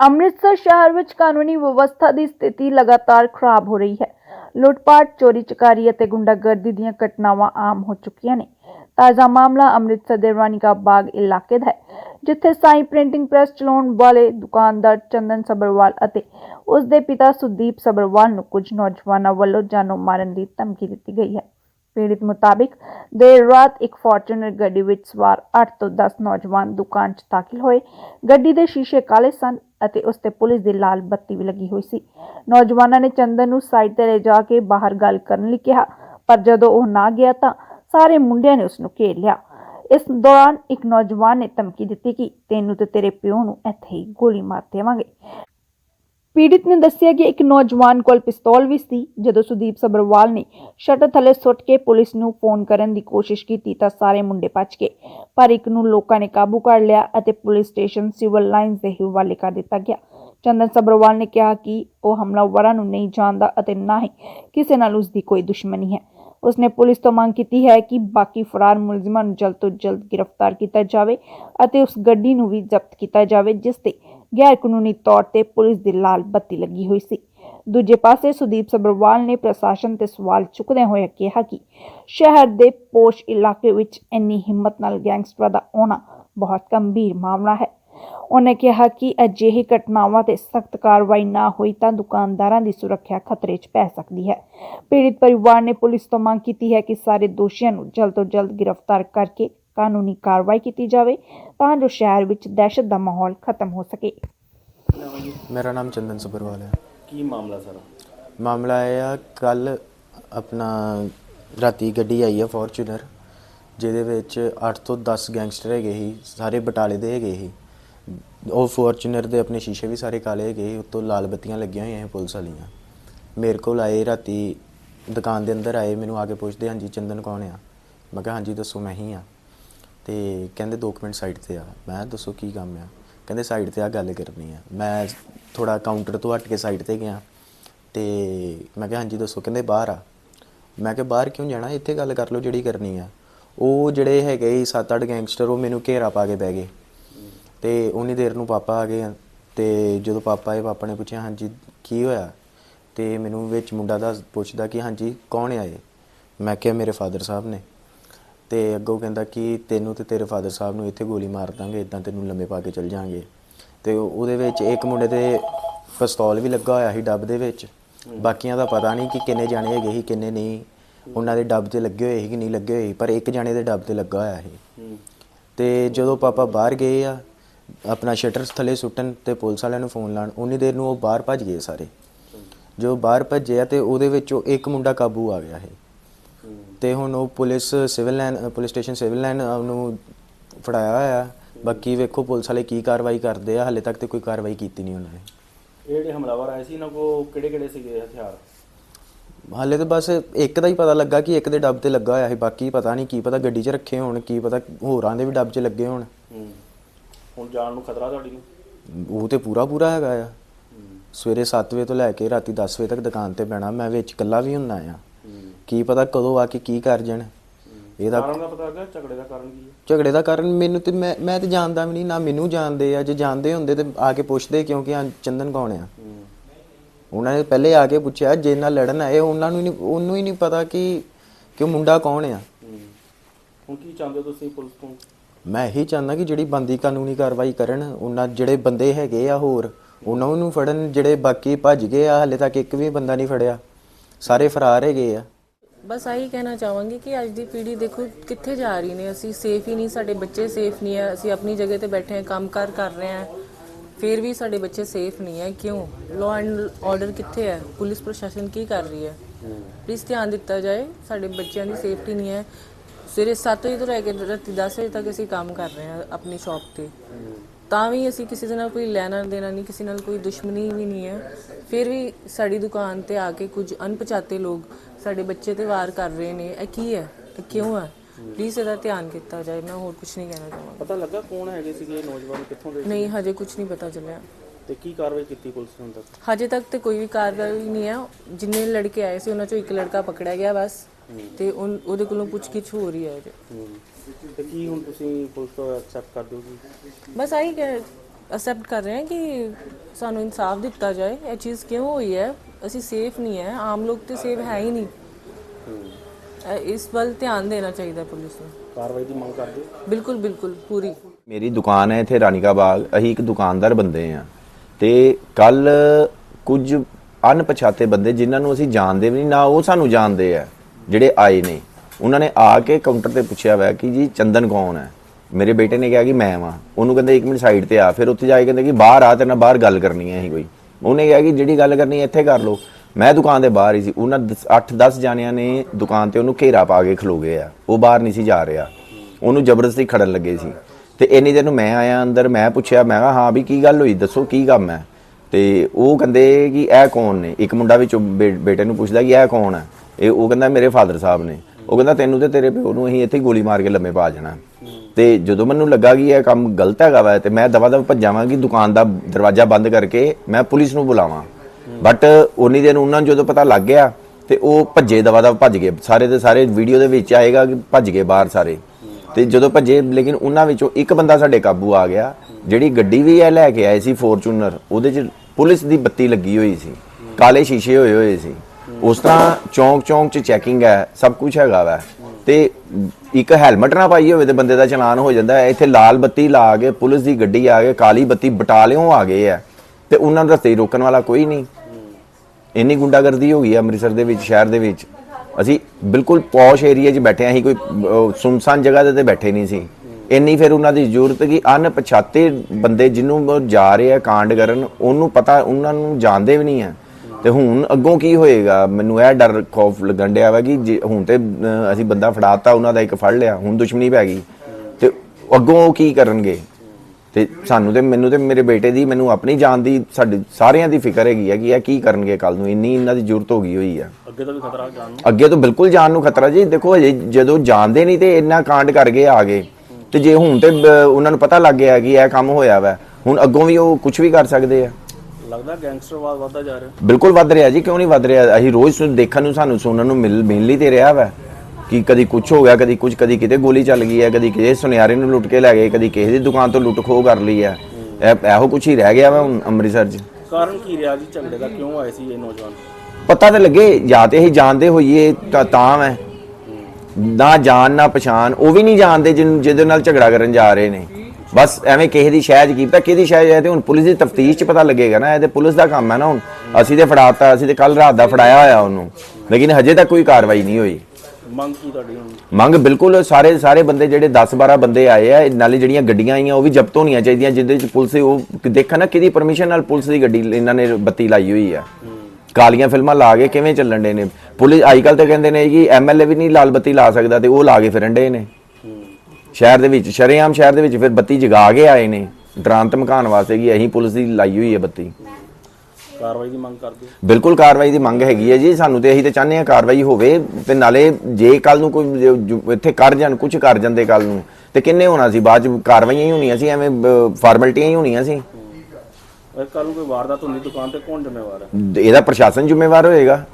ਅੰਮ੍ਰਿਤਸਰ ਸ਼ਹਿਰ ਵਿੱਚ ਕਾਨੂੰਨੀ ਵਿਵਸਥਾ ਦੀ ਸਥਿਤੀ ਲਗਾਤਾਰ ਖਰਾਬ ਹੋ ਰਹੀ ਹੈ। ਲੁੱਟਪਾਟ ਚੋਰੀ ਚਕਾਰੀ ਅਤੇ ਗੁੰਡਾਗਰਦੀ ਦੀਆਂ ਘਟਨਾਵਾਂ ਆਮ ਹੋ ਚੁੱਕੀਆਂ ਨੇ। ਤਾਜ਼ਾ ਮਾਮਲਾ ਅੰਮ੍ਰਿਤਸਰ ਦੇ ਰਾਨੀਕਾ ਬਾਗ ਇਲਾਕੇ ਦਾ ਹੈ, ਜਿੱਥੇ ਸਾਈ ਪ੍ਰਿੰਟਿੰਗ ਪ੍ਰੈਸ ਚਲਾਉਣ ਵਾਲੇ ਦੁਕਾਨਦਾਰ ਚੰਦਨ ਸਬਰਵਾਲ ਅਤੇ ਉਸ ਦੇ ਪਿਤਾ ਸੁਦੀਪ ਸਬਰਵਾਲ ਨੂੰ ਕੁਝ ਨੌਜਵਾਨਾਂ ਵੱਲੋਂ ਜਾਨੋਂ ਮਾਰਨ ਦੀ ਧਮਕੀ ਦਿੱਤੀ ਗਈ ਹੈ। ਪੀੜਿਤ ਮੁਤਾਬਿਕ ਦੇਰ ਰਾਤ ਇੱਕ ਫਾਰਚੂਨਰ ਗੱਡੀ ਵਿੱਚ ਸਵਾਰ 8 ਤੋਂ 10 ਨੌਜਵਾਨ ਦੁਕਾਨ 'ਚ ਦਾਖਲ ਹੋਏ। ਗੱਡੀ ਦੇ ਸ਼ੀਸ਼ੇ ਕਾਲੇ ਸਨ ਅਤੇ ਉਸ ਤੇ ਪੁਲਿਸ ਦੀ ਲਾਲ ਬੱਤੀ ਵੀ ਲੱਗੀ ਹੋਈ ਸੀ। ਨੌਜਵਾਨਾਂ ਨੇ ਚੰਦਨ ਨੂੰ ਸਾਈਡ ਤੇ ਲੈ ਜਾ ਕੇ ਬਾਹਰ ਗੱਲ ਕਰਨ ਲਈ ਕਿਹਾ, ਪਰ ਜਦੋਂ ਉਹ ਨਾ ਗਿਆ ਤਾਂ ਸਾਰੇ ਮੁੰਡਿਆਂ ਨੇ ਉਸ ਨੂੰ ਘੇਰ ਲਿਆ। ਇਸ ਦੌਰਾਨ ਇੱਕ ਨੌਜਵਾਨ ਨੇ ਧਮਕੀ ਦਿੱਤੀ ਕਿ ਤੈਨੂੰ ਤੇ ਤੇਰੇ ਪਿਓ ਨੂੰ ਇੱਥੇ ਹੀ ਗੋਲੀ ਮਾਰ ਦੇਵਾਂਗੇ। ਪੀੜਿਤ ਨੇ ਦੱਸਿਆ ਕਿ ਇੱਕ ਨੌਜਵਾਨ ਕੋਲ ਪਿਸਤੌਲ ਵੀ ਸੀ। ਜਦੋਂ ਸੁਦੀਪ ਸਬਰਵਾਲ ਨੇ ਸ਼ਟਰ ਥੱਲੇ ਸੁੱਟ ਕੇ ਪੁਲਿਸ ਨੂੰ ਫੋਨ ਕਰਨ ਦੀ ਕੋਸ਼ਿਸ਼ ਕੀਤੀ ਤਾਂ ਸਾਰੇ ਮੁੰਡੇ ਭੱਜ ਗਏ। ਪਰ ਇੱਕ ਨੂੰ ਲੋਕਾਂ ਨੇ ਕਾਬੂ ਕਰ ਲਿਆ ਅਤੇ ਪੁਲਿਸ ਸਟੇਸ਼ਨ ਸਿਵਲ ਲਾਈਨਸ ਦੇ ਹਵਾਲੇ ਕਰ ਦਿੱਤਾ ਗਿਆ। ਚੰਦਨ ਸਬਰਵਾਲ ਨੇ ਕਿਹਾ ਕਿ ਉਹ ਹਮਲਾਵਰਾਂ ਨੂੰ ਨਹੀਂ ਜਾਣਦਾ ਅਤੇ ਨਾ ਹੀ ਕਿਸੇ ਨਾਲ ਉਸ ਦੀ ਕੋਈ ਦੁਸ਼ਮਣੀ ਹੈ। ਉਸਨੇ ਪੁਲਿਸ ਤੋਂ ਮੰਗ ਕੀਤੀ ਹੈ ਕਿ ਬਾਕੀ ਫਰਾਰ ਮੁਲਜ਼ਮਾਂ ਨੂੰ ਜਲਦ ਤੋਂ ਜਲਦ ਗ੍ਰਿਫਤਾਰ ਕੀਤਾ ਜਾਵੇ ਅਤੇ ਉਸ ਗੱਡੀ ਨੂੰ ਵੀ ਜ਼ਬਤ ਕੀਤਾ ਜਾਵੇ, ਜਿਸ ਤੇ ਗੈਰ ਤੌਰ ਤੇ ਪੁਲਿਸ ਦੀ ਲਾਲ ਬੱਤੀ ਲੱਗੀ ਹੋਈ ਸੀ ਦੂਜੇ ਪਾਸੇ ਸੁਦੀਪ ਸਬਰਵਾਲ ਨੇ ਪ੍ਰਸ਼ਾਸਨ ਤੇ ਸਵਾਲ ਚੁੱਕਦੇ ਹੋਏ ਕਿਹਾ ਕਿ ਸ਼ਹਿਰ ਦੇ ਪੋਸ਼ ਇਲਾਕੇ ਵਿੱਚ ਇੰਨੀ ਹਿੰਮਤ ਨਾਲ ਗੈਂਗਸਟਰਾਂ ਦਾ ਆਉਣਾ ਬਹੁਤ ਗੰਭੀਰ ਮਾਮਲਾ ਹੈ ਉਹਨੇ ਕਿਹਾ ਕਿ ਅਜਿਹੀ ਘਟਨਾਵਾਂ ਤੇ ਸਖਤ ਕਾਰਵਾਈ ਨਾ ਹੋਈ ਤਾਂ ਦੁਕਾਨਦਾਰਾਂ ਦੀ ਸੁਰੱਖਿਆ ਖਤਰੇ 'ਚ ਪੈ ਸਕਦੀ ਹੈ ਪੀੜਿਤ ਪਰਿਵਾਰ ਨੇ ਪੁਲਿਸ ਤੋਂ ਮੰਗ ਕੀਤੀ ਹੈ ਕਿ ਸਾਰੇ ਦੋਸ਼ੀਆਂ ਨੂੰ ਜਲਦ ਤੋਂ ਜਲਦ ਗ੍ਰਿਫਤਾਰ ਕਰਕੇ ਕਾਨੂੰਨੀ ਕਾਰਵਾਈ ਕੀਤੀ ਜਾਵੇ ਤਾਂ ਜੋ ਸ਼ਹਿਰ ਵਿੱਚ ਦਹਿਸ਼ਤ ਦਾ ਮਾਹੌਲ ਖਤਮ ਹੋ ਸਕੇ। ਮੇਰਾ ਨਾਮ ਚੰਦਨ ਸਬਰਵਾਲ ਹੈ। ਕੀ ਮਾਮਲਾ ਸਾਰਾ? ਮਾਮਲਾ ਇਹ ਆ ਕੱਲ ਆਪਣਾ ਰਾਤੀ ਗੱਡੀ ਆਈ ਆ ਫੋਰਚੂਨਰ ਜਿਹਦੇ ਵਿੱਚ 8 ਤੋਂ 10 ਗੈਂਗਸਟਰ ਹੈਗੇ ਸੀ ਸਾਰੇ ਬਟਾਲੇ ਦੇ ਹੈਗੇ ਸੀ। ਉਹ ਫੋਰਚੂਨਰ ਦੇ ਆਪਣੇ ਸ਼ੀਸ਼ੇ ਵੀ ਸਾਰੇ ਕਾਲੇ ਹੈਗੇ ਸੀ ਉੱਤੋਂ ਲਾਲ ਬੱਤੀਆਂ ਲੱਗੀਆਂ ਹੋਈਆਂ ਸੀ ਪੁਲਿਸ ਵਾਲੀਆਂ। ਮੇਰੇ ਕੋਲ ਆਏ ਰਾਤੀ ਦੁਕਾਨ ਦੇ ਅੰਦਰ ਆਏ ਮੈਨੂੰ ਆ ਕੇ ਪੁੱਛਦੇ ਹਾਂਜੀ ਚੰਦਨ ਕੌਣ ਆ? ਮੈਂ ਕਿਹਾ ਹਾਂਜੀ ਦੱਸੋ ਮੈਂ ਹੀ ਆ। ਤੇ ਕਹਿੰਦੇ 2 ਮਿੰਟ ਸਾਈਡ ਤੇ ਆ। ਮੈਂ ਦੱਸੋ ਕੀ ਕੰਮ ਆ? ਕਹਿੰਦੇ ਸਾਈਡ ਤੇ ਆ ਗੱਲ ਕਰਨੀ ਆ। ਮੈਂ ਥੋੜਾ ਕਾਊਂਟਰ ਤੋਂ ਹਟ ਕੇ ਸਾਈਡ ਤੇ ਗਿਆ। ਤੇ ਮੈਂ ਕਿਹਾ, ਹਾਂਜੀ, ਦੱਸੋ, ਕਹਿੰਦੇ ਬਾਹਰ ਆ। ਮੈਂ ਕਿਹਾ, ਬਾਹਰ ਕਿਉਂ ਜਾਣਾ? ਇੱਥੇ ਗੱਲ ਕਰ ਲਓ ਜਿਹੜੀ ਕਰਨੀ ਆ। ਉਹ ਜਿਹੜੇ ਹੈਗੇ ਸੱਤ ਅੱਠ ਗੈਂਗਸਟਰ ਉਹ ਮੈਨੂੰ ਘੇਰਾ ਪਾ ਕੇ ਬਹਿ ਗਏ। ਤੇ ਉਨੀ ਦੇਰ ਨੂੰ ਪਾਪਾ ਆ ਗਏ ਆ। ਤੇ ਜਦੋਂ ਪਾਪਾ ਆਏ, ਪਾਪਾ ਨੇ ਪੁੱਛਿਆ, ਹਾਂਜੀ, ਕੀ ਹੋਇਆ? ਤੇ ਮੈਨੂੰ ਵਿੱਚ ਮੁੰਡਾ ਦਾ ਪੁੱਛਦਾ ਕਿ, ਹਾਂਜੀ, ਕੌਣ ਆ ਇਹ? ਮੈਂ ਕਿਹਾ, ਮੇਰੇ ਫਾਦਰ ਸਾਹਿਬ ਨੇ। ਤੇ ਅੱਗੋਂ ਕਹਿੰਦਾ ਕਿ ਤੈਨੂੰ ਤੇ ਤੇਰੇ ਫਾਦਰ ਸਾਹਿਬ ਨੂੰ ਇੱਥੇ ਗੋਲੀ ਮਾਰ ਦਾਂਗੇ ਇਦਾਂ ਤੈਨੂੰ ਲੰਮੇ ਪਾ ਕੇ ਚਲ ਜਾਾਂਗੇ। ਤੇ ਉਹਦੇ ਵਿੱਚ ਇੱਕ ਮੁੰਡੇ ਦੇ ਪਿਸਤੌਲ ਵੀ ਲੱਗਾ ਹੋਇਆ ਸੀ ਡੱਬ ਦੇ ਵਿੱਚ। ਬਾਕੀਆਂ ਦਾ ਪਤਾ ਨਹੀਂ ਕਿ ਕਿੰਨੇ ਜਾਣੇ ਹੈਗੇ ਸੀ, ਕਿੰਨੇ ਨਹੀਂ। ਉਹਨਾਂ ਦੇ ਡੱਬ ਤੇ ਲੱਗੇ ਹੋਏ ਸੀ ਕਿ ਨਹੀਂ ਲੱਗੇ ਹੋਏ ਸੀ, ਪਰ ਇੱਕ ਜਾਣੇ ਦੇ ਡੱਬ ਤੇ ਲੱਗਾ ਹੋਇਆ ਸੀ। ਹੂੰ ਤੇ ਜਦੋਂ ਪਾਪਾ ਬਾਹਰ ਗਏ ਆ, ਆਪਣਾ ਸ਼ਟਰ ਥੱਲੇ ਸੁੱਟਣ ਤੇ ਪੁਲਿਸ ਵਾਲਿਆਂ ਨੂੰ ਫੋਨ ਲਾਣ ਉਨੀ ਦੇਰ ਨੂੰ ਉਹ ਬਾਹਰ ਭੱਜ ਗਏ ਸਾਰੇ। ਜੋ ਬਾਹਰ ਭੱਜਿਆ ਤੇ ਉਹਦੇ ਵਿੱਚੋਂ ਇੱਕ ਮੁੰਡਾ ਕਾਬੂ ਆ ਗਿਆ ਸੀ। ਤੇ ਹੁਣ ਉਹ police civil line police station civil line ਉਹਨੂੰ ਫੜਾਇਆ ਹੋਇਆ ਬਾਕੀ ਵੇਖੋ ਪੁਲਿਸ ਵਾਲੇ ਕੀ ਕਾਰਵਾਈ ਕਰਦੇ ਆ। ਹਲੇ ਤੱਕ ਤੇ ਕੋਈ ਕਾਰਵਾਈ ਕੀਤੀ ਨਹੀਂ ਉਹਨਾਂ ਨੇ। ਇਹ ਜਿਹੜੇ ਹਮਲਾਵਰ ਆਏ ਸੀ? ਇਹਨਾਂ ਕੋ ਕਿਹੜੇ ਕਿਹੜੇ ਸੀਗੇ ਹਥਿਆਰ? ਹਾਲੇ ਤਾਂ ਬਸ ਇੱਕ ਦਾ ਹੀ ਪਤਾ ਲੱਗਾ ਕਿ ਇੱਕ ਦੇ ਡੱਬ ਤੇ ਲੱਗਾ ਹੋਇਆ ਸੀ। ਬਾਕੀ ਪਤਾ ਨਹੀਂ ਕੀ ਪਤਾ ਗੱਡੀ 'ਚ ਰੱਖੇ ਹੋਣ ਕੀ ਪਤਾ ਹੋਰਾਂ ਦੇ ਵੀ ਡੱਬ 'ਚ ਲੱਗੇ ਹੋਣ। ਹੂੰ। ਹੁਣ ਜਾਣ ਨੂੰ ਖਤਰਾ ਤੁਹਾਡੀ ਨੂੰ? ਉਹ ਤੇ ਪੂਰਾ ਪੂਰਾ ਹੈਗਾ ਆ। ਹੂੰ। ਸਵੇਰੇ 7 ਵਜੇ ਤੋਂ ਲੈ ਕੇ ਰਾਤੀ 10 ਵਜੇ ਤੱਕ ਦੁਕਾਨ ਤੇ ਬਹਿਣਾ। ਮੈਂ ਵਿੱਚ ਇਕੱਲਾ ਵੀ ਹੁੰਦਾ ਆ। ਹੂੰ ਕੀ ਪਤਾ ਕਦੋਂ ਆ ਕੇ ਕੀ ਕਰ ਜਾਣ। ਇਹਦਾ ਕਾਰਨ ਦਾ ਪਤਾ ਲੱਗਾ ਝਗੜੇ ਦਾ ਕਾਰਨ ਕੀ ਹੈ ਝਗੜੇ ਦਾ ਕਾਰਨ ਮੈਨੂੰ ਤੇ ਮੈਂ ਮੈਂ ਤੇ ਜਾਣਦਾ ਵੀ ਨਹੀਂ ਨਾ ਮੈਨੂੰ ਜਾਣਦੇ ਆ। ਜੇ ਜਾਣਦੇ ਹੁੰਦੇ ਤੇ ਆ ਕੇ ਪੁੱਛਦੇ ਕਿਉਂਕਿ ਆ ਚੰਦਨ ਕੌਣ ਆ? ਹੂੰ। ਉਹਨਾਂ ਨੇ ਪਹਿਲੇ ਆ ਕੇ ਪੁੱਛਿਆ ਜੇ ਨਾਲ ਲੜਨ ਆਏ ਉਹਨਾਂ ਨੂੰ ਨਹੀਂ ਉਹਨੂੰ ਹੀ ਨਹੀਂ ਪਤਾ ਕਿ ਕਿ ਉਹ ਮੁੰਡਾ ਕੌਣ ਆ। ਹੂੰ। ਹੁਣ ਕੀ ਚਾਹੁੰਦੇ ਹੋ ਤੁਸੀਂ ਪੁਲਿਸ ਤੋਂ? ਮੈਂ ਇਹੀ ਚਾਹੁੰਦਾ ਕਿ ਜਿਹੜੀ ਬੰਦੀ ਕਾਨੂੰਨੀ ਕਾਰਵਾਈ ਕਰਨ ਉਹਨਾਂ ਜਿਹੜੇ ਬੰਦੇ ਹੈਗੇ ਆ ਹੋਰ ਉਹਨਾਂ ਨੂੰ ਫੜਨ। ਜਿਹੜੇ ਬਾਕੀ ਭੱਜ ਗਏ ਆ ਹਲੇ ਤੱਕ ਇੱਕ ਵੀ ਬੰਦਾ ਨਹੀਂ ਫੜਿਆ। ਸਾਰੇ ਫਰਾਰ ਹੈਗੇ ਆ। ਬਸ ਆਹੀ ਕਹਿਣਾ ਚਾਹਾਂਗੀ ਕਿ ਅੱਜ ਦੀ ਪੀੜ੍ਹੀ ਦੇਖੋ ਕਿੱਥੇ ਜਾ ਰਹੀ ਨੇ। ਅਸੀਂ ਸੇਫ ਹੀ ਨਹੀਂ, ਸਾਡੇ ਬੱਚੇ ਸੇਫ ਨਹੀਂ ਹੈ ਅਸੀਂ ਆਪਣੀ ਜਗ੍ਹਾ ਤੇ ਬੈਠੇ ਹਾਂ ਕੰਮਕਾਰ ਕਰ ਰਹੇ ਹਾਂ ਫਿਰ ਵੀ ਸਾਡੇ ਬੱਚੇ ਸੇਫ ਨਹੀਂ ਹੈ ਕਿਉਂ? ਲਾਅ ਐਂਡ ਆਰਡਰ ਕਿੱਥੇ ਹੈ ਪੁਲਿਸ ਪ੍ਰਸ਼ਾਸਨ ਕੀ ਕਰ ਰਹੀ ਹੈ ਪਲੀਜ਼ ਧਿਆਨ ਦਿੱਤਾ ਜਾਏ। ਸਾਡੇ ਬੱਚਿਆਂ ਦੀ ਸੇਫਟੀ ਨਹੀਂ ਹੈ। ਸਵੇਰੇ 7 ਵਜੇ ਤੋਂ ਲੈ ਕੇ ਰਾਤੀ 10 ਵਜੇ ਤੱਕ ਅਸੀਂ ਕੰਮ ਕਰ ਰਹੇ ਹਾਂ ਆਪਣੀ ਸ਼ਾਪ ਤੇ। ਤਾਂ ਵੀ ਅਸੀਂ ਕਿਸੇ ਦੇ ਨਾਲ ਕੋਈ ਲੈਣਾ ਦੇਣਾ ਨਹੀਂ, ਕਿਸੇ ਨਾਲ ਕੋਈ ਦੁਸ਼ਮਣੀ ਵੀ ਨਹੀਂ ਹੈ। ਫਿਰ ਵੀ ਸਾਡੀ ਦੁਕਾਨ ਤੇ ਆ ਕੇ ਕੁਝ ਅਣਪਛਾਤੇ ਲੋਕ ਸਾਡੇ ਬੱਚੇ ਤੇ ਵਾਰ ਕਰ ਰਹੇ ਨੇ ਇਹ ਕੀ ਹੈ? ਇਹ ਕਿਉਂ ਹੈ? ਪਲੀਜ਼ ਇਹਦਾ ਧਿਆਨ ਕੀਤਾ ਜਾਏ ਮੈਂ ਹੋਰ ਕੁਝ ਨਹੀਂ ਕਹਿਣਾ ਚਾਹਾਂਗਾ। ਪਤਾ ਲੱਗਾ ਕੌਣ ਹੈਗੇ ਸੀਗੇ ਨੌਜਵਾਨ ਕਿੱਥੋਂ ਦੇ ਸੀ? ਨਹੀਂ ਹਜੇ ਕੁਝ ਨਹੀਂ ਪਤਾ ਚੱਲਿਆ। ਤੇ ਕੀ ਕਾਰਵਾਈ ਕੀਤੀ ਪੁਲਿਸ ਨੇ ਹੁਣ ਤੱਕ? ਹਜੇ ਤੱਕ ਤੇ ਕੋਈ ਵੀ ਕਾਰਵਾਈ ਨਹੀਂ ਹੈ। ਜਿੰਨੇ ਲੜਕੇ ਆਏ ਸੀ ਉਹਨਾਂ ਚੋਂ ਇੱਕ ਲੜਕਾ ਪਕੜਿਆ ਗਿਆ ਬਸ। ਤੇ ਉਨ- ਉਹਦੇ ਕੋਲੋਂ ਪੁੱਛਗਿੱਛ ਹੋ ਰਹੀ ਹੈ ਤੇ ਕੀ ਹੁਣ ਤੁਸੀਂ ਪੁਲਿਸ ਤੋਂ ਐਕਸੈਪਟ ਕਰ ਦਿਓਗੇ? ਬਸ ਆਹੀ ਕਿ ਅਸੈਪਟ ਕਰ ਰਹੇ ਹਾਂ ਕਿ ਸਾਨੂੰ ਇਨਸਾਫ ਦਿੱਤਾ ਜਾਏ। ਇਹ ਚੀਜ਼ ਕਿਉਂ ਹੋਈ ਹੈ? ਅਸੀਂ ਸੇਫ ਨਹੀਂ ਹੈ। ਆਮ ਲੋਕ ਤੇ ਸੇਫ ਹੈ ਹੀ ਨਹੀਂ। ਇਹ- ਇਸ ਵੱਲ ਧਿਆਨ ਦੇਣਾ ਚਾਹੀਦਾ ਪੁਲਿਸ ਨੂੰ। ਕਾਰਵਾਈ ਦੀ ਮੰਗ ਕਰਦੇ ਹੋ? ਬਿਲਕੁਲ ਬਿਲਕੁਲ ਪੂਰੀ। ਮੇਰੀ ਦੁਕਾਨ ਹੈ ਇੱਥੇ ਰਾਣੀਕਾ ਬਾਗ ਅਸੀਂ ਇੱਕ ਦੁਕਾਨਦਾਰ ਬੰਦੇ ਆ ਤੇ ਕੱਲ ਕੁਝ ਅਣਪਛਾਤੇ ਬੰਦੇ ਜਿਨ੍ਹਾਂ ਨੂੰ ਅਸੀਂ ਜਾਣਦੇ ਵੀ ਨਹੀਂ ਨਾ ਉਹ ਸਾਨੂੰ ਜਾਣਦੇ ਆ ਜਿਹੜੇ ਆਏ ਨੇ। ਉਹਨਾਂ ਨੇ ਆ ਕੇ ਕਾਊਂਟਰ ਤੇ ਪੁੱਛਿਆ ਹੋਇਆ ਕਿ ਜੀ ਚੰਦਨ ਕੌਣ ਹੈ? ਮੇਰੇ ਬੇਟੇ ਨੇ ਕਿਹਾ ਕਿ ਮੈਂ ਵਾਂ। ਉਹਨੂੰ ਕਹਿੰਦੇ 1 ਮਿੰਟ ਸਾਈਡ ਤੇ ਆ। ਫਿਰ ਉੱਥੇ ਜਾ ਕੇ ਕਹਿੰਦੇ ਕਿ ਬਾਹਰ ਆ ਤੇ ਨਾ ਬਾਹਰ ਗੱਲ ਕਰਨੀ ਹੈ ਅਸੀਂ ਕੋਈ। ਉਹਨੇ ਕਿਹਾ ਕਿ ਜਿਹੜੀ ਗੱਲ ਕਰਨੀ ਇੱਥੇ ਕਰ ਲਓ। ਮੈਂ ਦੁਕਾਨ ਦੇ ਬਾਹਰ ਹੀ ਸੀ। ਉਹਨਾਂ 8-10 ਜਾਣਿਆਂ ਨੇ ਦੁਕਾਨ ਤੇ ਉਹਨੂੰ ਘੇਰਾ ਪਾ ਕੇ ਖਲੋ ਗਏ ਆ। ਉਹ ਬਾਹਰ ਨਹੀਂ ਸੀ ਜਾ ਰਿਹਾ। ਉਹਨੂੰ ਜ਼ਬਰਦਸਤੀ ਖੜਨ ਲੱਗੇ ਸੀ। ਤੇ ਇੰਨੀ ਦੇਰ ਨੂੰ ਮੈਂ ਆਇਆ ਅੰਦਰ, ਮੈਂ ਪੁੱਛਿਆ, ਮੈਂ ਕਿਹਾ, ਹਾਂ ਵੀ ਕੀ ਗੱਲ ਹੋਈ? ਦੱਸੋ ਕੀ ਕੰਮ ਹੈ? ਤੇ ਉਹ ਕਹਿੰਦੇ ਕਿ ਇਹ ਕੌਣ ਨੇ? ਇੱਕ ਮੁੰਡਾ ਵਿੱਚ ਬੇਟੇ ਨੂੰ ਪੁੱਛਦਾ ਕਿ ਇਹ ਕੌਣ ਹੈ? ਇਹ ਉਹ ਕਹਿੰਦਾ ਮੇਰੇ ਫਾਦਰ ਸਾਹਿਬ ਨੇ। ਉਹ ਕਹਿੰਦਾ, ਤੈਨੂੰ ਤੇ ਤੇਰੇ ਪਿਓ ਨੂੰ ਅਸੀਂ ਇੱਥੇ ਗੋਲੀ ਮਾਰ ਕੇ ਲੰਮੇ ਪਾ ਜਾਣਾ। ਤੇ ਜਦੋਂ ਮੈਨੂੰ ਲੱਗਾ ਕਿ ਇਹ ਕੰਮ ਗਲਤ ਹੈਗਾ ਵਾ ਤੇ ਮੈਂ ਦਵਾ ਦਵ ਭੱਜਾਵਾਂ ਕਿ ਦੁਕਾਨ ਦਾ ਦਰਵਾਜ਼ਾ ਬੰਦ ਕਰਕੇ ਮੈਂ ਪੁਲਿਸ ਨੂੰ ਬੁਲਾਵਾਂ। ਬਟ ਉਨੀ ਦਿਨ ਉਹਨਾਂ ਨੂੰ ਜਦੋਂ ਪਤਾ ਲੱਗ ਗਿਆ ਤੇ ਉਹ ਭੱਜੇ ਦਵਾ ਦਵ ਭੱਜ ਗਏ। ਸਾਰੇ ਦੇ ਸਾਰੇ ਵੀਡੀਓ ਦੇ ਵਿੱਚ ਆਏਗਾ ਕਿ ਭੱਜ ਗਏ ਬਾਹਰ ਸਾਰੇ। ਤੇ ਜਦੋਂ ਭੱਜੇ, ਲੇਕਿਨ ਉਹਨਾਂ ਵਿੱਚੋਂ ਇੱਕ ਬੰਦਾ ਸਾਡੇ ਕਾਬੂ ਆ ਗਿਆ, ਜਿਹੜੀ ਗੱਡੀ ਵੀ ਇਹ ਲੈ ਕੇ ਆਏ ਸੀ ਫੋਰਚੂਨਰ, ਉਹਦੇ 'ਚ ਪੁਲਿਸ ਦੀ ਬੱਤੀ ਲੱਗੀ ਹੋਈ ਸੀ। ਕਾਲੇ ਸ਼ੀਸ਼ੇ ਹੋਏ ਹੋਏ ਸੀ। ਉਸ ਤਰ੍ਹਾਂ ਚੌਂਕ ਚੌਂਕ 'ਚ ਚੈਕਿੰਗ ਹੈ ਸਭ ਕੁਝ ਹੈਗਾ ਵਾ। ਤੇ ਇੱਕ ਹੈਲਮਟ ਨਾ ਪਾਈ ਹੋਵੇ ਤੇ ਬੰਦੇ ਦਾ ਚਲਾਨ ਹੋ ਜਾਂਦਾ ਹੈ। ਇੱਥੇ ਲਾਲ ਬੱਤੀ ਲਾ ਕੇ ਪੁਲਿਸ ਦੀ ਗੱਡੀ ਆ ਕੇ ਕਾਲੀ ਬੱਤੀ ਬਟਾਲਿਓਂ ਆ ਗਏ ਆ। ਤੇ ਉਹਨਾਂ ਨੂੰ ਰਸਤੇ ਰੋਕਣ ਵਾਲਾ ਕੋਈ ਨਹੀਂ। ਇੰਨੀ ਗੁੰਡਾਗਰਦੀ ਹੋ ਗਈ ਹੈ ਅੰਮ੍ਰਿਤਸਰ ਦੇ ਵਿੱਚ ਸ਼ਹਿਰ ਦੇ ਵਿੱਚ। ਅਸੀਂ ਬਿਲਕੁਲ ਪੌਸ਼ ਏਰੀਆ 'ਚ ਬੈਠੇ ਹਾਂ ਅਸੀਂ ਕੋਈ ਅਹ, ਜਗ੍ਹਾ ਤੇ ਤੇ ਬੈਠੇ ਨਹੀਂ ਸੀ। ਇੰਨੀ ਫਿਰ ਉਹਨਾਂ ਦੀ ਜ਼ਰੂਰਤ ਕਿ ਅਣਪਛਾਤੇ ਬੰਦੇ ਜਿਹਨੂੰ ਜਾ ਰਹੇ ਆ ਕਾਂਡ ਕਰਨ ਉਹਨੂੰ ਪਤਾ ਉਹਨਾਂ ਨੂੰ ਜਾਣਦੇ ਵੀ ਨਹੀਂ ਆ। ਤੇ ਹੁਣ ਅੱਗੋਂ ਕੀ ਹੋਏਗਾ? ਮੈਨੂੰ ਇਹ ਡਰ ਖੌਫ ਲੱਗਣ ਡਿਆ ਵਾ ਕਿ ਜੇ ਹੁਣ ਤੇ ਅਸੀਂ ਬੰਦਾ ਫੜਾਤਾ ਉਹਨਾਂ ਦਾ ਇੱਕ ਫੜ ਲਿਆ ਹੁਣ ਦੁਸ਼ਮਣੀ ਪੈ ਗਈ। ਤੇ ਅੱਗੋਂ ਉਹ ਕੀ ਕਰਨਗੇ? ਤੇ ਸਾਨੂੰ ਤੇ ਮੈਨੂੰ ਤੇ ਮੇਰੇ ਬੇਟੇ ਦੀ ਮੈਨੂੰ ਆਪਣੀ ਜਾਨ ਦੀ ਸਾਡੀ ਸਾਰਿਆਂ ਦੀ ਫਿਕਰ ਹੈਗੀ ਹੈ ਕਿ ਇਹ ਕੀ ਕਰਨਗੇ ਕੱਲ ਨੂੰ। ਇੰਨੀ ਇਹਨਾਂ ਦੀ ਜ਼ਰੂਰਤ ਹੋ ਗਈ ਹੋਈ ਆ। ਅੱਗੇ ਤੋਂ ਵੀ ਖਤਰਾ ਜਾਣ ਨੂੰ। ਅੱਗੇ ਤੋਂ ਬਿਲਕੁਲ ਜਾਨ ਨੂੰ ਖਤਰਾ ਜੀ। ਦੇਖੋ ਹਜੇ ਜਦੋਂ ਜਾਣਦੇ ਨਹੀਂ ਤੇ ਇੰਨਾ ਕਾਂਡ ਕਰ ਗਏ ਆ ਗਏ। ਤੇ ਜੇ ਹੁਣ ਤੇ ਉਹਨਾਂ ਨੂੰ ਪਤਾ ਲੱਗ ਗਿਆ ਕਿ ਇਹ ਕੰਮ ਹੋਇਆ ਵਾ ਹੁਣ ਅੱਗੋਂ ਵੀ ਉਹ ਕੁਝ ਵੀ ਕਰ ਸਕਦੇ ਆ। ਲੱਗਦਾ ਗੈਂਗਸਟਰਵਾਦ ਵੱਧਦਾ ਜਾ ਰਿਹਾ? ਬਿਲਕੁਲ ਵੱਧ ਰਿਹਾ ਜੀ ਕਿਉਂ ਨਹੀਂ ਵੱਧ ਰਿਹਾ? ਅਸੀਂ ਰੋਜ਼ ਸੁਣ- ਦੇਖਣ ਨੂੰ ਸਾਨੂੰ ਸੁਣਨ ਨੂੰ ਮਿਲ ਮਿਲ ਹੀ ਤੇ ਰਿਹਾ ਵਾ। ਕਿ ਕਦੀ ਕੁਝ ਹੋ ਗਿਆ ਕਦੀ ਕੁਝ ਕਦੀ ਕਿਤੇ ਗੋਲੀ ਚੱਲ ਗਈ ਹੈ ਕਦੀ ਕਿਸੇ ਸੁਨਿਆਰੇ ਨੂੰ ਲੁੱਟ ਕੇ ਲੈ ਗਏ ਕਦੀ ਕਿਸੇ ਦੀ ਦੁਕਾਨ ਤੋਂ ਲੁੱਟ ਖੋਹ ਕਰ ਲਈ ਹੈ। ਇਹ ਇਹੋ ਕੁਝ ਹੀ ਰਹਿ ਗਿਆ ਵਾ ਹੁਣ ਅੰਮ੍ਰਿਤਸਰ 'ਚ। ਕਾਰਨ ਕੀ ਰਿਹਾ ਜੀ ਝਗੜੇ ਦਾ? ਕਿਉਂ ਆਏ ਸੀ ਇਹ ਨੌਜਵਾਨ? ਪਤਾ ਤੇ ਲੱਗੇ ਜਾਂ ਤੇ ਅਸੀਂ ਜਾਣਦੇ ਹੋਈਏ ਤਾਂ ਤਾਂ ਹੈ। ਨਾ ਜਾਣ ਨਾ ਪਛਾਣ ਉਹ ਵੀ ਨਹੀਂ ਜਾਣਦੇ ਜਿਹਦੇ ਨਾਲ ਝਗੜਾ ਕਰਨ ਜਾ ਰਹੇ ਨੇ। ਬਸ ਐਵੇਂ ਕਿਸੇ ਦੀ ਸ਼ਾਇਦ ਕੀਤਾ ਕਿਹਦੀ ਸ਼ਾਇਦ ਹੈ ਤੇ ਹੁਣ ਪੁਲਿਸ ਦੀ ਤਫਤੀਸ਼ 'ਚ ਪਤਾ ਲੱਗੇਗਾ ਨਾ ਇਹ ਤੇ ਪੁਲਿਸ ਦਾ ਕੰਮ ਹੈ ਨਾ ਹੁਣ। ਅਸੀਂ ਤੇ ਫੜਾਤਾ ਅਸੀਂ ਤੇ ਕੱਲ ਰਾਤ ਦਾ ਫੜਾਇਆ ਹੋਇਆ ਉਹਨੂੰ। ਲੇਕਿਨ ਹਜੇ ਤੱਕ ਕੋਈ ਕਾਰਵਾਈ ਨਹੀਂ ਹੋਈ। ਮੰਗ ਕੀ ਤੁਹਾਡੀ ਹੁਣ? ਮੰਗ ਬਿਲਕੁਲ ਸਾਰੇ ਸਾਰੇ ਬੰਦੇ ਜਿਹੜੇ 10 12 ਬੰਦੇ ਆਏ ਆ ਨਾਲੇ ਜਿਹੜੀਆਂ ਗੱਡੀਆਂ ਆਈਆਂ ਉਹ ਵੀ ਜ਼ਬਤ ਹੋਣੀਆਂ ਚਾਹੀਦੀਆਂ ਜਿਹਦੇ ਚ ਪੁਲਿਸ ਉਹ ਦੇਖਣ ਨਾ ਕਿਹਦੀ ਪਰਮਿਸ਼ਨ ਨਾਲ ਪੁਲਿਸ ਦੀ ਗੱਡੀ ਇਹਨਾਂ ਨੇ ਬੱਤੀ ਲਾਈ ਹੋਈ ਆ। ਕਾਲੀਆਂ ਫਿਲਮਾਂ ਲਾ ਕੇ ਕਿਵੇਂ ਚੱਲਣ ਦੇ ਨੇ? ਪੁਲਿਸ ਅੱਜ ਕੱਲ ਤੇ ਕਹਿੰਦੇ ਨੇ ਕਿ ਐਮਐਲਏ ਵੀ ਨਹੀਂ ਲਾਲ ਬੱਤੀ ਲਾ ਸਕਦਾ ਤੇ ਉਹ ਲਾ ਕੇ ਫਿਰਨ ਦੇ ਨੇ। ਸ਼ਹਿਰ ਦੇ ਵਿੱਚ ਸ਼ਰੇਆਮ ਸ਼ਹਿਰ ਦੇ ਵਿੱਚ ਫਿਰ ਬੱਤੀ ਜਗਾ ਕੇ ਆਏ ਨੇ। ਡਰਾਂ ਧਮਕਾਉਣ ਵਾਸਤੇ ਕਿ ਅਸੀਂ ਪੁਲਿਸ ਦੀ ਲਾਈ ਹੋਈ ਹੈ ਬੱਤੀ। ਕਾਰਵਾਈ ਦੀ ਮੰਗ ਕਰਦੇ? ਬਿਲਕੁਲ ਕਾਰਵਾਈ ਦੀ ਮੰਗ ਹੈਗੀ ਹੈ ਜੀ। ਸਾਨੂੰ ਤੇ ਅਸੀਂ ਤੇ ਚਾਹੁੰਦੇ ਹਾਂ ਕਾਰਵਾਈ ਹੋਵੇ ਤੇ ਨਾਲੇ ਜੇ ਕੱਲ ਨੂੰ ਕੋਈ ਜੋ- ਜੋ ਇੱਥੇ ਕਰ ਜਾਣ ਕੁਝ ਕਰ ਜਾਂਦੇ ਕੱਲ ਨੂੰ ਤੇ ਕਿੰਨੇ ਹੋਣਾ ਸੀ? ਬਾਅਦ ਚ ਕਾਰਵਾਈਆਂ ਹੀ ਹੋਣੀਆਂ ਸੀ ਐਵੇਂ ਫਾਰਮੈਲਿਟੀਆਂ ਹੀ ਹੋਣੀਆਂ ਸੀ। ਕੱਲ ਨੂੰ ਕੋਈ ਵਾਰਦਾਤ ਹੁੰਦੀ ਦੁਕਾਨ ਤੇ ਕੌਣ ਜ਼ਿੰਮੇਵਾਰ ਹੈ? ਇਹਦਾ ਪ੍ਰਸ਼ਾਸਨ ਜ਼ਿੰਮੇਵਾਰ ਹੋਏਗਾ।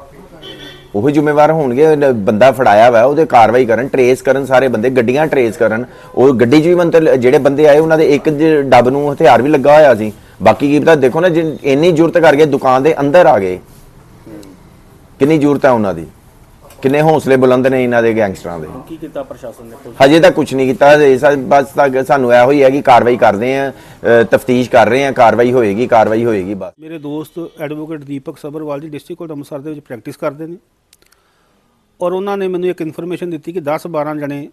ਉਹ ਜ਼ਿੰਮੇਵਾਰ ਹੋਣਗੇ ਬੰਦਾ ਫੜਾਇਆ ਵਾ ਉਹਦੇ ਕਾਰਵਾਈ ਕਰਨ ਟਰੇਸ ਕਰਨ ਸਾਰੇ ਬੰਦੇ ਗੱਡੀਆਂ ਟਰੇਸ ਕਰਨ। ਉਹ ਗੱਡੀ 'ਚ ਵੀ ਮੰਤਰ ਜਿਹੜੇ ਬੰਦੇ ਆਏ ਉਹਨਾਂ ਦੇ ਇੱਕ ਜ- ਡੱਬ ਨੂੰ ਹਥਿਆਰ ਵੀ ਲੱਗਾ ਹੋਇਆ ਸੀ। ਬਾਕੀ ਕੀ ਪਤਾ ਦੇਖੋ ਨਾ ਜੇ ਇੰਨੀ ਜ਼ਰੂਰਤ ਕਰਕੇ ਦੁਕਾਨ ਦੇ ਅੰਦਰ ਆ ਗਏ। ਕਿੰਨੀ ਜ਼ਰੂਰਤ ਹੈ ਉਹਨਾਂ ਦੀ? ਕਿੰਨੇ ਹੌਸਲੇ ਬੁਲੰਦ ਨੇ ਇਹਨਾਂ ਦੇ ਗੈਂਗਸਟਰਾਂ ਦੇ? ਕੀ ਕੀਤਾ ਪ੍ਰਸ਼ਾਸਨ ਨੇ? ਪੁਲਿਸ ਹਜੇ ਤੱਕ ਕੁਝ ਨਹੀਂ ਕੀਤਾ ਹਜੇ ਸਾ- ਬਸ ਤੱਕ ਸਾਨੂੰ ਇਹੋ ਹੀ ਹੈ ਕਿ ਕਾਰਵਾਈ ਕਰਦੇ ਆ ਤਫਤੀਸ਼ ਕਰ ਰਹੇ ਆ ਕਾਰਵਾਈ ਹੋਏਗੀ ਕਾਰਵਾਈ ਹੋਏਗੀ ਬਸ। ਮੇਰੇ ਦੋਸਤ ਐਡਵੋਕੇਟ ਦੀਪਕ ਸਬਰਵਾਲ ਜੀ ਡਿਸਟ੍ਰਿਕਟ ਕੋਰਟ ਅੰਮ੍ਰਿਤਸਰ ਦੇ ਵਿੱਚ ਪ੍ਰੈਕਟਿਸ ਕਰਦੇ ਨੇ। ਔਰ ਉਹਨਾਂ ਨੇ ਮੈਨੂੰ ਇੱਕ ਇਨਫੋਰਮੇਸ਼ਨ ਦਿੱਤੀ ਕਿ 10 12 ਜਣੇ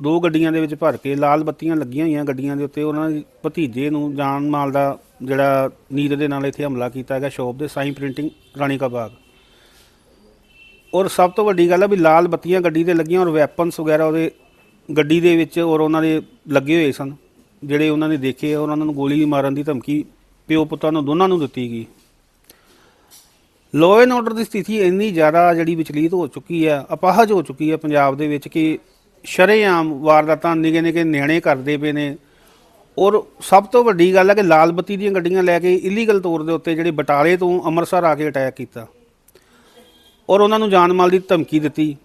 ਦੋ ਗੱਡੀਆਂ ਦੇ ਵਿੱਚ ਭਰ ਕੇ ਲਾਲ ਬੱਤੀਆਂ ਲੱਗੀਆਂ ਹੋਈਆਂ ਗੱਡੀਆਂ ਦੇ ਉੱਤੇ ਉਹਨਾਂ ਦੇ ਭਤੀਜੇ ਨੂੰ ਜਾਨ ਮਾਲ ਦਾ ਜਿਹੜਾ ਨੀਂਦ ਦੇ ਨਾਲ ਇੱਥੇ ਹਮਲਾ ਕੀਤਾ ਗਿਆ ਸ਼ੌਪ ਦੇ ਸਾਈ ਪ੍ਰਿੰਟਿੰਗ ਰਾਣੀ ਕਾ ਬਾਗ। ਔਰ ਸਭ ਤੋਂ ਵੱਡੀ ਗੱਲ ਹੈ ਵੀ ਲਾਲ ਬੱਤੀਆਂ ਗੱਡੀ ਤੇ ਲੱਗੀਆਂ ਔਰ ਵੈਪਨਸ ਵਗੈਰਾ ਉਹਦੇ ਗੱਡੀ ਦੇ ਵਿੱਚ ਔਰ ਉਹਨਾਂ ਦੇ ਲੱਗੇ ਹੋਏ ਸਨ, ਜਿਹੜੇ ਉਹਨਾਂ ਨੇ ਦੇਖੇ ਔਰ ਉਹਨਾਂ ਨੂੰ ਗੋਲੀ ਮਾਰਨ ਦੀ ਧਮਕੀ ਪਿਓ ਪੁੱਤਾਂ ਨੂੰ ਦੋਨਾਂ ਨੂੰ ਦਿੱਤੀ ਗਈ। ਲਾਅ ਐਂਡ ਆਰਡਰ ਦੀ ਸਥਿਤੀ ਇੰਨੀ ਜ਼ਿਆਦਾ ਜਿਹੜੀ ਵਿਚਲੀਤ ਹੋ ਚੁੱਕੀ ਹੈ, ਅਪਾਹਜ ਹੋ ਚੁੱਕੀ ਹੈ ਪੰਜਾਬ ਦੇ ਵਿੱਚ ਕਿ ਸ਼ਰੇਆਮ ਵਾਰਦਾਤਾਂ ਨਿਗੇ ਨਿਗੇ ਨਿਆਣੇ ਕਰਦੇ ਪਏ ਨੇ। ਔਰ ਸਭ ਤੋਂ ਵੱਡੀ ਗੱਲ ਹੈ ਕਿ ਲਾਲ ਬੱਤੀ ਦੀਆਂ ਗੱਡੀਆਂ ਲੈ ਕੇ ਇਲੀਗਲ ਤੌਰ ਦੇ ਉੱਤੇ ਜਿਹੜੇ ਬਟਾਲੇ ਤੋਂ ਅੰਮ੍ਰਿਤਸਰ ਆ ਕੇ ਅਟੈਕ ਕੀਤਾ। ਔਰ ਉਹਨਾਂ ਨੂੰ ਜਾਨ ਮਾਲ ਦੀ ਧਮਕੀ ਦਿੱਤੀ।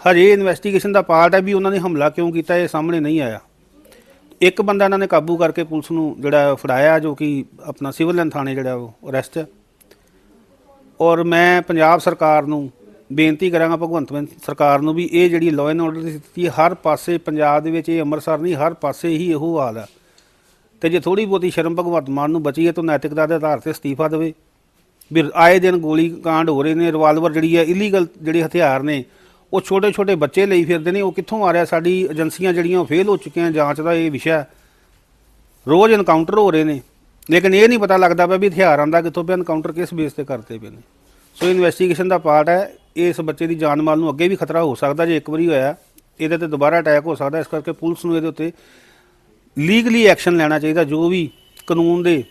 ਹਜੇ ਇਨਵੈਸਟੀਗੇਸ਼ਨ ਦਾ ਪਾਰਟ ਹੈ ਵੀ ਉਹਨਾਂ ਨੇ ਹਮਲਾ ਕਿਉਂ ਕੀਤਾ, ਇਹ ਸਾਹਮਣੇ ਨਹੀਂ ਆਇਆ। ਇੱਕ ਬੰਦਾ ਇਹਨਾਂ ਨੇ ਕਾਬੂ ਕਰਕੇ ਪੁਲਿਸ ਨੂੰ ਜਿਹੜਾ ਫੜਾਇਆ, ਜੋ ਕਿ ਆਪਣਾ ਸਿਵਲ ਲਾਈਨ ਥਾਣੇ ਜਿਹੜਾ ਉਹ ਅਰੈਸਟ ਹੈ। ਔਰ ਮੈਂ ਪੰਜਾਬ ਸਰਕਾਰ ਨੂੰ ਬੇਨਤੀ ਕਰਾਂਗਾ, ਭਗਵੰਤ ਮਾਨ ਸਰਕਾਰ ਨੂੰ ਵੀ ਇਹ ਜਿਹੜੀ ਲਾਅ ਐਂਡ ਆਰਡਰ ਦੀ ਸਥਿਤੀ ਹਰ ਪਾਸੇ ਪੰਜਾਬ ਦੇ ਵਿੱਚ ਇਹ ਅੰਮ੍ਰਿਤਸਰ ਨਹੀਂ, ਹਰ ਪਾਸੇ ਹੀ ਇਹੋ ਹਾਲ ਹੈ। ਤੇ ਜੇ ਥੋੜੀ ਬਹੁਤੀ ਸ਼ਰਮ ਭਗਵੰਤ ਮਾਨ ਨੂੰ ਬਚੀ ਹੈ ਤਾਂ ਨੈਤਿਕਤਾ ਦੇ ਆਧਾਰ ਤੇ ਅਸਤੀਫਾ ਦੇਵੇ। ਵੀ ਆਏ ਦਿਨ ਗੋਲੀ ਕਾਂਡ ਹੋ ਰਹੇ ਨੇ ਰਿਵਾਲਵਰ ਜਿਹੜੀ ਹੈ ਇਲੀਗਲ ਜਿਹੜੇ ਹਥਿਆਰ ਨੇ, ਉਹ ਛੋਟੇ ਛੋਟੇ ਬੱਚੇ ਲਈ ਫਿਰਦੇ ਨੇ, ਉਹ ਕਿੱਥੋਂ ਆ ਰਿਹਾ? ਸਾਡੀ ਏਜੰਸੀਆਂ ਜਿਹੜੀਆਂ ਉਹ ਫੇਲ ਹੋ ਚੁੱਕੀਆਂ, ਜਾਂਚ ਦਾ ਇਹ ਵਿਸ਼ਾ ਰੋਜ਼ ਐਨਕਾਊਂਟਰ ਹੋ ਰਹੇ ਨੇ। ਲੇਕਿਨ ਇਹ ਨਹੀਂ ਪਤਾ ਲੱਗਦਾ ਪਿਆ ਵੀ ਹਥਿਆਰ ਆਂਦਾ ਕਿੱਥੋਂ ਪਿਆ ਐਨਕਾਊਂਟਰ ਕਿਸ ਬੇਸ ਤੇ ਕਰਤੇ ਪਏ ਨੇ। ਸੋ ਇਨਵੈਸਟੀਗੇਸ਼ਨ ਦਾ ਪਾਰਟ ਹੈ, ਇਸ ਬੱਚੇ ਦੀ ਜਾਨ ਮਾਲ ਨੂੰ ਅੱਗੇ ਵੀ ਖਤਰਾ ਹੋ ਸਕਦਾ ਜੇ ਇੱਕ ਵਾਰੀ ਹੋਇਆ, ਇਹਦੇ ਤੇ ਦੁਬਾਰਾ ਅਟੈਕ ਹੋ ਸਕਦਾ, ਇਸ ਕਰਕੇ ਪੁਲਿਸ ਨੂੰ ਇਹਦੇ ਉੱਤੇ ਲੀਗਲੀ ਐਕਸ਼ਨ ਲੈਣਾ ਚਾਹੀਦਾ, ਜੋ ਵੀ ਕਾਨੂੰਨ ਦੇ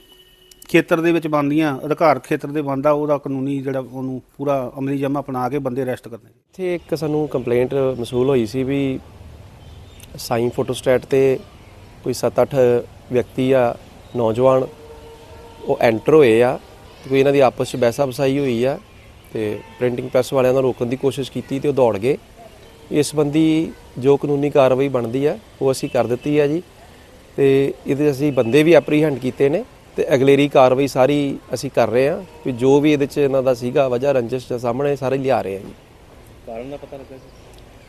ਖੇਤਰ ਦੇ ਵਿੱਚ ਬਣਦੀਆਂ, ਅਧਿਕਾਰ ਖੇਤਰ ਦੇ ਬਣਦਾ, ਉਹਦਾ ਕਾਨੂੰਨੀ ਜਿਹੜਾ ਉਹਨੂੰ ਪੂਰਾ ਅਮਲੀ ਜਮਾ ਅਪਣਾ ਕੇ ਬੰਦੇ ਅਰੈਸਟ ਕਰਨੇ ਇੱਥੇ ਇੱਕ ਸਾਨੂੰ ਕੰਪਲੇਂਟ ਮਸੂਲ ਹੋਈ ਸੀ ਵੀ ਸਾਈਂ ਫੋਟੋਸਟੇਟ ਤੇ ਕੋਈ 7-8 ਵਿਅਕਤੀ ਆ ਨੌਜਵਾਨ ਉਹ ਐਂਟਰ ਹੋਏ ਆ ਕੋਈ ਇਹਨਾਂ ਦੀ ਆਪਸ ਵਿੱਚ ਬਹਿਸਾ ਬਸਾਈ ਹੋਈ ਆ ਤੇ ਪ੍ਰਿੰਟਿੰਗ ਪ੍ਰੈਸ ਵਾਲਿਆਂ ਨੂੰ ਰੋਕਣ ਦੀ ਕੋਸ਼ਿਸ਼ ਕੀਤੀ ਤੇ ਉਹ ਦੌੜ ਗਏ। ਇਸ ਸੰਬੰਧੀ ਜੋ ਕਾਨੂੰਨੀ ਕਾਰਵਾਈ ਬਣਦੀ ਆ ਉਹ ਅਸੀਂ ਕਰ ਦਿੱਤੀ ਆ ਜੀ ਤੇ ਇਹਦੇ ਅਸੀਂ ਬੰਦੇ ਵੀ ਐਪਰੀਹੈਂਡ ਕੀਤੇ ਨੇ ਤੇ ਅਗਲੇਰੀ ਕਾਰਵਾਈ ਸਾਰੀ ਅਸੀਂ ਕਰ ਰਹੇ ਆ ਵੀ ਜੋ ਵੀ ਇਹਦੇ 'ਚ ਇਹਨਾਂ ਦਾ ਸੀਗਾ ਵਜ੍ਹਾ ਰੰਜਿਸ਼ ਦੇ ਸਾਹਮਣੇ ਸਾਰੇ ਲਿਆ ਰਹੇ ਆ ਜੀ। ਕਾਰਨ ਦਾ ਪਤਾ ਲੱਗਾ ਸੀ?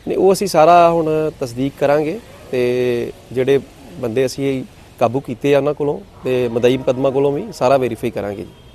ਨਹੀਂ ਉਹ ਅਸੀਂ ਸਾਰਾ ਹੁਣ ਤਸਦੀਕ ਕਰਾਂਗੇ ਤੇ ਜਿਹੜੇ ਬੰਦੇ ਅਸੀਂ ਕਾਬੂ ਕੀਤੇ ਆ ਉਹਨਾਂ ਕੋਲੋਂ ਤੇ ਮਦਈ ਮੁਕੱਦਮਾ ਕੋਲੋਂ ਵੀ ਸਾਰਾ ਵੈਰੀਫਾਈ ਕਰਾਂਗੇ ਜੀ।